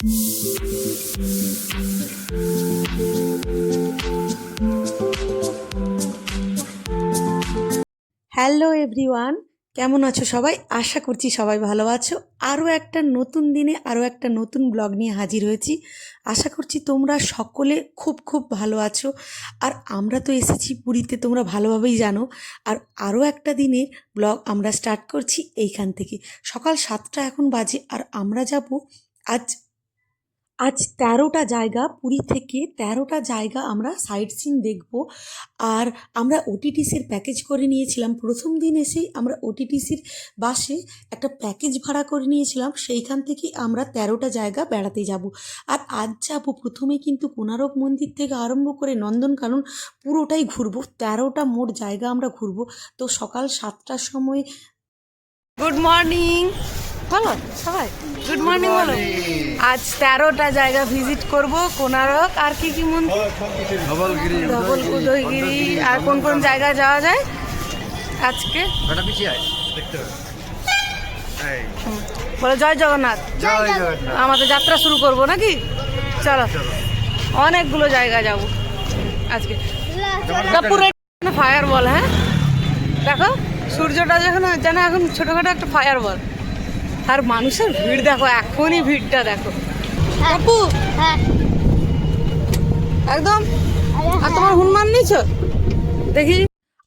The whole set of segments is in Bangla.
হ্যালো এভরিওয়ান, কেমন আছো সবাই? আশা করছি সবাই ভালো আছো। আরও একটা নতুন দিনে, আরও একটা নতুন ব্লগ নিয়ে হাজির হয়েছি। আশা করছি তোমরা সকলে খুব খুব ভালো আছো। আর আমরা তো এসেছি পুরীতে, তোমরা ভালোভাবেই জানো। আর আরও একটা দিনের ব্লগ আমরা স্টার্ট করছি এইখান থেকে। সকাল সাতটা এখন বাজে, আর আমরা যাব আজ আজ তেরোটা জায়গা, পুরী থেকে তেরোটা জায়গা আমরা সাইট সিন দেখব। আর আমরা ওটিটিসির প্যাকেজ করে নিয়েছিলাম। প্রথম দিন এসেই আমরা ওটিটিসির বাসে একটা প্যাকেজ ভাড়া করে নিয়েছিলাম। সেইখান থেকেই আমরা তেরোটা জায়গা বেড়াতে যাব। আর আজ যাব প্রথমে কিন্তু কোনারক মন্দির থেকে আরম্ভ করে নন্দনকানন পুরোটাই ঘুরবো। তেরোটা মোট জায়গা আমরা ঘুরবো। তো সকাল সাতটার সময় গুড মর্নিং বলো সবাই। গুড মর্নিং বলো। আজ তেরোটা জায়গা ভিজিট করব কোনারক আর কি কি মন্দির ধবল উদয়গিরি আর কোন কোন জায়গায় যাওয়া যায়? আজকে? বলো জয় জগন্নাথ। জয় আমাদের যাত্রা শুরু করব নাকি? চলো। অনেকগুলো জায়গা যাব আজকে। পুরো ফায়ার বল হ্যাঁ? দেখো সূর্যটা যখন যেন এখন ছোটোখাটো একটা ফায়ার বল আর মানুষের ভিড় দেখো এখনই ভিড়টা দেখো। আপু! হ্যাঁ। একদম? আর তোমার হনুমান নিছ দেখি।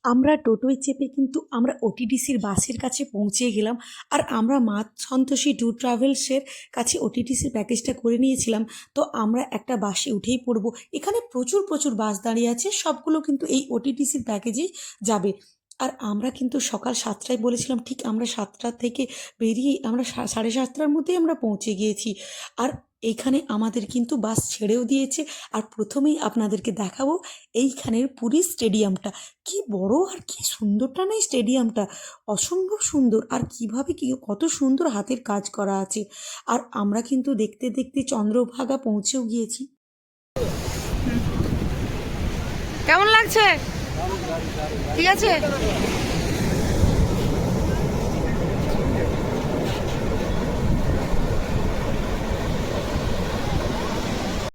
আমরা টোটোয় চেপে কিন্তু আমরা ওটিডিসির বাসের কাছে পৌঁছে গেলাম আর আমরা মা সন্তোষী ট্যুর ট্রাভেলসের কাছে ওটিডিসির প্যাকেজটা করে নিয়েছিলাম। তো আমরা একটা বাসে উঠেই পড়ব। এখানে প্রচুর প্রচুর বাস দাঁড়িয়ে আছে। সবগুলো কিন্তু এই ওটিডিসির প্যাকেজেই যাবে। আর আমরা কিন্তু সকাল সাতটায় বলেছিলাম, ঠিক আমরা সাতটা থেকে বেরিয়ে আমরা সাড়ে সাতটার মধ্যেই আমরা পৌঁছে গিয়েছি। আর এইখানে আমাদের কিন্তু বাস ছেড়েও দিয়েছে। আর প্রথমেই আপনাদেরকে দেখাবো এইখানের পুরী স্টেডিয়ামটা। কি বড় আর কি সুন্দরটা না স্টেডিয়ামটা! অসম্ভব সুন্দর। আর কীভাবে কি, কত সুন্দর হাতের কাজ করা আছে। আর আমরা কিন্তু দেখতে দেখতে চন্দ্রভাগা পৌঁছেও গিয়েছি। কেমন লাগছে? ঠিক আছে?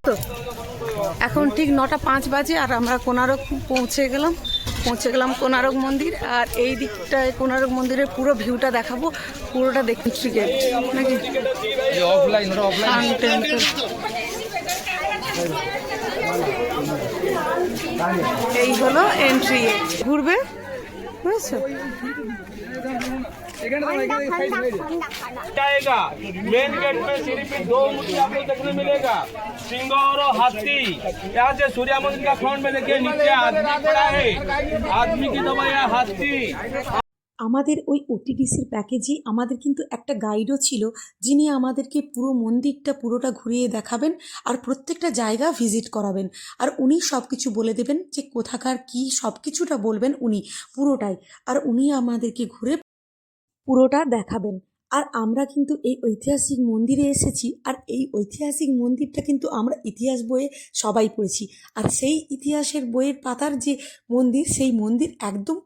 তো এখন ঠিক নটা পাঁচ বাজে আর আমরা কোনারক পৌঁছে গেলাম। পৌঁছে গেলাম কোনারক মন্দির আর এই দিকটায় কোনারক মন্দিরের পুরো ভিউটা দেখাবো। পুরোটা দেখুন ক্রিকেট নাকি? Offline offline. এই হলো এন্ট্রি ঘুরবে বুঝেছো जाएगा मेन गेट में सिर्फ दो मूर्ति आपको देखने मिलेगा सिंह और हाथी यहाँ से सूर्य मंदिर का फ्रंट में देखिए नीचे आदमी खड़ा है आदमी की दवाई हाथी আমাদের ওই ওটিডিসির প্যাকেজে আমাদের কিন্তু একটা গাইডও ছিল, যিনি আমাদেরকে পুরো মন্দিরটা পুরোটা ঘুরিয়ে দেখাবেন আর প্রত্যেকটা জায়গা ভিজিট করাবেন। আর উনি সব কিছু বলে দেবেন যে কোথাকার কি সব কিছুটা বলবেন উনি পুরোটাই। আর উনি আমাদেরকে ঘুরে পুরোটা দেখাবেন। আর আমরা কিন্তু এই ঐতিহাসিক মন্দিরে এসেছি আর এই ঐতিহাসিক মন্দিরটা কিন্তু আমরা ইতিহাস বইয়ে সবাই পড়েছি। আর সেই ইতিহাসের বইয়ের পাতার যে মন্দির, সেই মন্দির একদম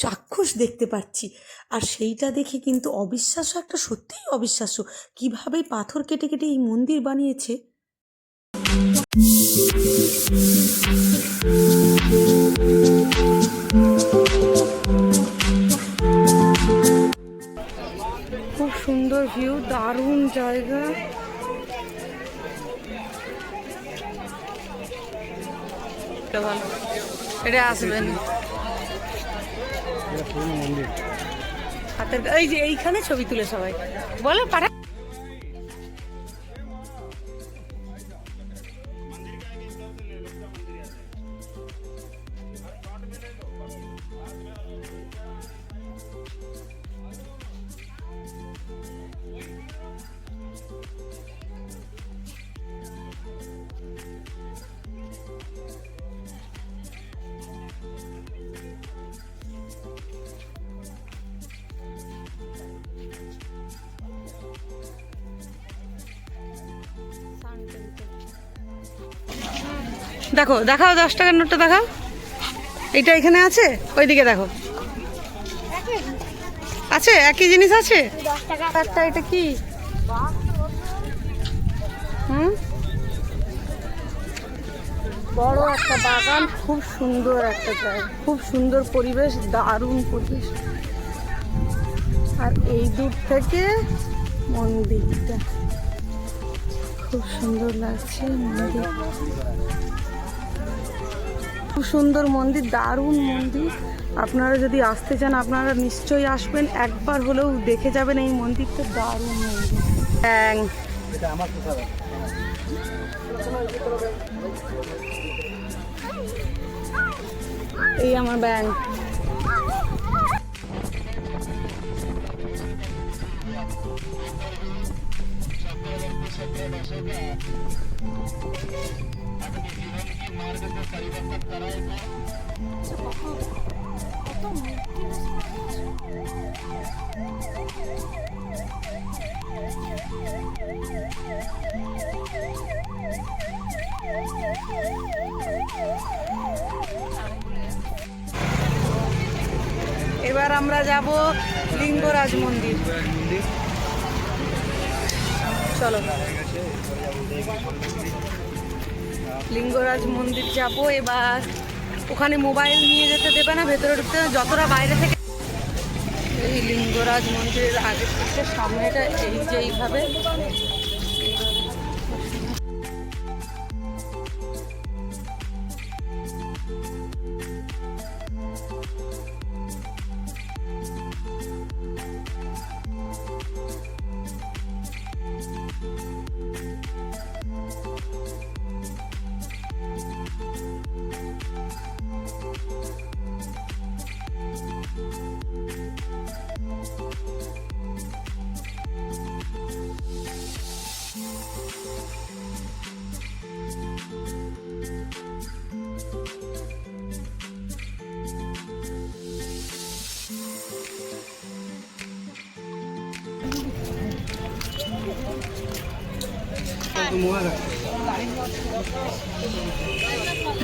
চাক্ষুষ দেখতে পাচ্ছি। আর সেইটা দেখে কিন্তু অবিশ্বাস্য একটা সত্যিই অবিশ্বাস্য। কীভাবে পাথর কেটে কেটে এই মন্দির বানিয়েছে? খুব সুন্দর ভিউ দারুণ জায়গা। এটা ভালো। এটা আসবেন। হাতের এই যে এইখানে ছবি তুলে সবাই। বলো পাঠা দেখো, দেখাও দশ টাকার নোটটা দেখাও। এটা এখানে আছে? ওইদিকে দেখো। আছে? একই জিনিস আছে? একটা এটা কি? হুম? বড় একটা বাগান, খুব সুন্দর একটা জায়গা। খুব সুন্দর পরিবেশ, দারুণ পরিবেশ। আর এই দূর থেকে মন্দিরটা। খুব সুন্দর লাগছে মন্দির। খুব সুন্দর মন্দির, দারুণ মন্দির। আপনারা যদি আসতে চান, আপনারা নিশ্চয়ই আসবেন। একবার হলেও দেখে যাবেন এই মন্দিরটা, দারুণ মন্দির। ব্যাং। এই আমার ব্যাং। এবার আমরা যাব লিঙ্গরাজ মন্দির। চলো লিঙ্গরাজ মন্দির যাব, এবার ওখানে মোবাইল নিয়ে যেতে দেবে না, ভেতরে ঢুকতে যতটা বাইরে থেকে এই লিঙ্গরাজ মন্দিরের আগে থেকে সামনেটা এই যে এইভাবে।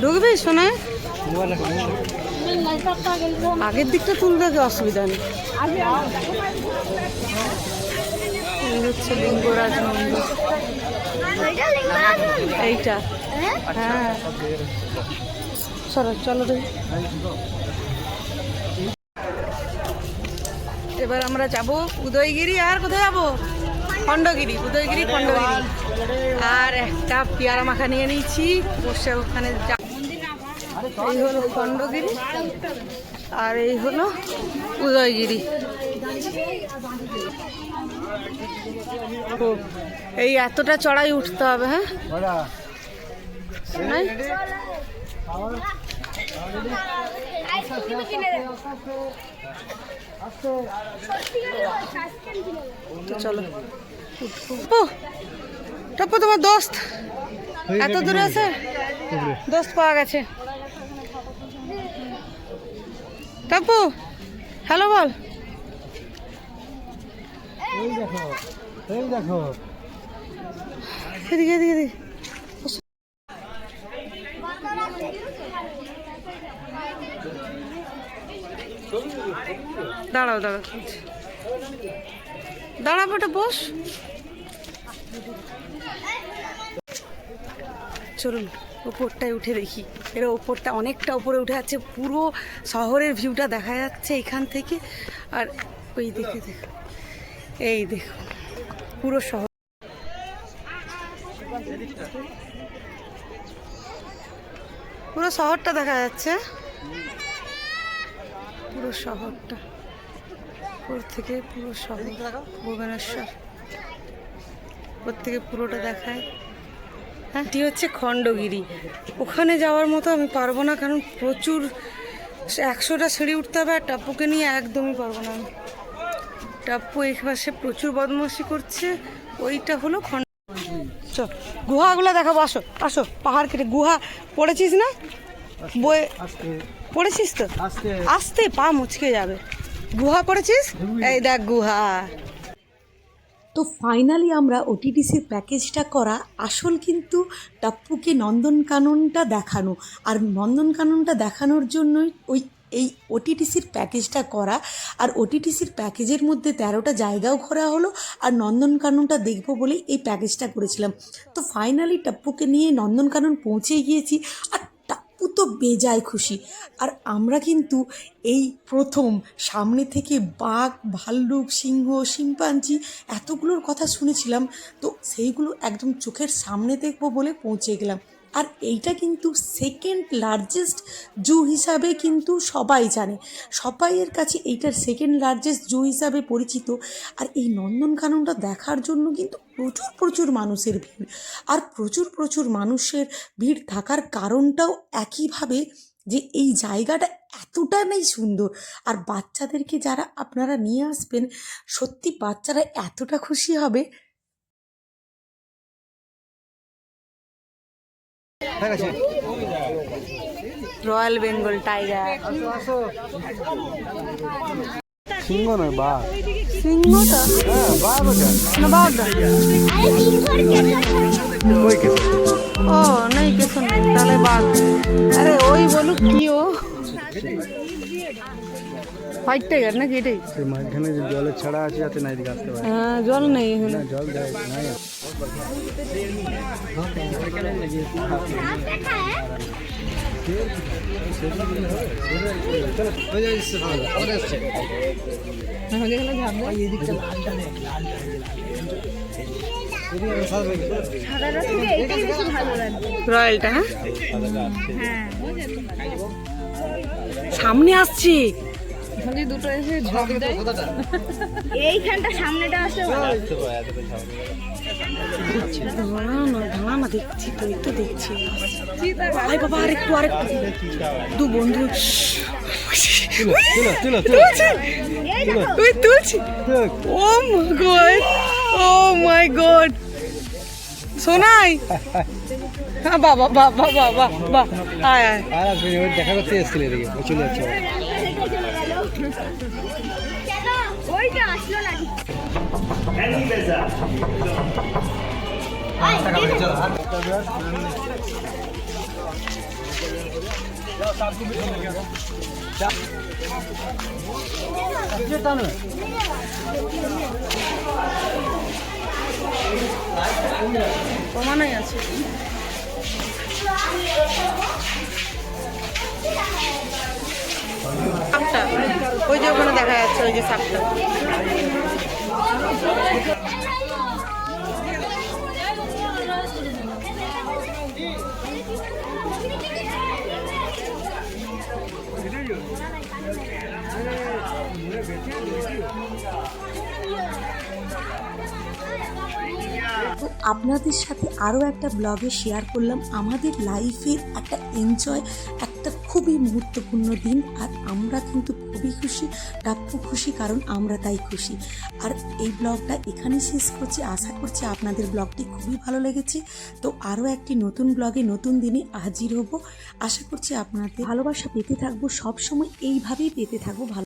ঢুকবি শোনা? আগের দিকটা তুলতে কি অসুবিধা নেই। হচ্ছে লিঙ্গরাজ মন্দির। এইটা। হ্যাঁ। চলো চলো এবার আমরা যাব উদয়গিরি। আর কোথায় যাব? খণ্ডগিরি উদয়গিরি খণ্ডগিরি। আর একটা পেয়ারা মাখা নিয়ে নিয়েছি বসে ওখানে এই হলো খণ্ডগিরি আর এই হলো উদয়গিরি। এই এতটা চড়াই উঠতে হবে হ্যাঁ? তো চলো। টপ্পু তোমার দোস্ত। এত দূরে আছে? দোস্ত পাওয়া গেছে। টপ্পু হ্যালো বল। এদিকে এদিকে এদিকে। দাঁড়াও দাঁড়াও। দাঁড়াবো ওটা বস। চলুন, ওপরটায় উঠে দেখি। এর ওপরটা অনেকটা উপরে উঠে যাচ্ছে পুরো শহরের ভিউটা দেখা যাচ্ছে এখান থেকে। আর ওই দেখে দেখো, এই দেখো, পুরো শহর। পুরো শহরটা দেখা যাচ্ছে। পুরো শহরটা। উপর থেকে পুরো শহর ভুবনেশ্বর। উপর থেকে পুরোটা দেখায়। হ্যাঁ? এটি হচ্ছে খণ্ডগিরি। ওখানে যাওয়ার মতো আমি পারব না কারণ প্রচুর একশোটা সিঁড়ি উঠতে হবে আর টাপ্পুকে নিয়ে একদমই পারব না আমি। টাপ্পু এই পাশে প্রচুর বদমাশি করছে। ওইটা হলো খণ্ড চ গুহাগুলো দেখাবো আসো আসো পাহাড় কেটে। গুহা পড়েছিস না? বই পড়েছিস তো? আসতে পা মুচকে যাবে। গুহা পড়েছিস? এই দেখ গুহা। তো ফাইনালি আমরা ওটিটিসির প্যাকেজটা করা আসল কিন্তু টাপ্পুকে নন্দনকাননটা দেখানো। আর নন্দনকাননটা দেখানোর জন্যই ওই, এই ওটিটিসির প্যাকেজটা করা। আর ওটিটিসির প্যাকেজের মধ্যে তেরোটা জায়গাও ঘোরা হলো, আর নন্দনকাননটা দেখব বলেই এই প্যাকেজটা করেছিলাম। তো ফাইনালি টাপ্পুকে নিয়ে নন্দনকানন পৌঁছে গিয়েছি আর টাপ্পু তো বেজায় খুশি। আর আমরা কিন্তু এই প্রথম সামনে থেকে বাঘ, ভাল্লুক, সিংহ, শিম্পাঞ্জি এতগুলোর কথা শুনেছিলাম, তো সেইগুলো একদম চোখের সামনে দেখব বলে পৌঁছে গেলাম। আর এইটা কিন্তু সেকেন্ড লার্জেস্ট জু হিসাবে কিন্তু সবাই জানে। সবাইয়ের কাছে এইটার সেকেন্ড লার্জেস্ট জু হিসাবে পরিচিত। আর এই নন্দনকাননটা দেখার জন্য কিন্তু প্রচুর প্রচুর মানুষের ভিড়। আর প্রচুর প্রচুর মানুষের ভিড় থাকার কারণটাও একইভাবে যে এই জায়গাটা এতটা নেই সুন্দর। আর বাচ্চাদেরকে যারা আপনারা নিয়ে আসবেন, সত্যি বাচ্চারা এতটা খুশি হবে রয়্যাল বেঙ্গল টাইগার। সিংহ নয় বাঘ। সিংহ হ্যাঁ বাঘ ওটা না বাঘটা ও নাই কিছু নেই তাহলে বাঘ। আরে ওই বলুক কি ও? হোয়াইট টাইগার নাকি এটাই মাঝখানে যে জলের ছাড়া আছে যাতে না এদিকে আসতে পারে। হ্যাঁ জল নেই এখানে। জল দেয় নাই। রয়্যালটা হ্যাঁ? সামনে আসছে। এইখানটা সামনেটা আসলে ভালো দাঁড়া না দাঁড়া না দেখছি তো এই দেখছি আরে বাবা আরেকটু আরেকটু। দু বন্ধু। তুলো তুলো তুলো তুলছি। ও my god oh my god. Sonai. হ্যাঁ বাবা বাবা বাবা বাবা আয় আয়। আর দেখা করতে এসেছিল এদিকে। চলে যাচ্ছে। কেন ওইটা আসলো না কমানোই আছে সাপটা যে ওখানে দেখা যাচ্ছে ওই যে সাপটা তো আপনাদের সাথে আরও একটা ব্লগে শেয়ার করলাম আমাদের লাইফের একটা এনজয়, একটা খুবই মুহূর্তপূর্ণ দিন আর আমরা কিন্তু খুবই খুশি টাপ্পু খুশি কারণ আমরা তাই খুশি। আর এই ব্লগটা এখানে শেষ করছি। আশা করছি আপনাদের ব্লগটি খুবই ভালো লেগেছে। তো আরও একটি নতুন ব্লগে, নতুন দিনে হাজির হব। আশা করছি আপনাদের ভালোবাসা পেতে থাকব, সবসময় এইভাবেই পেতে থাকব। ভালো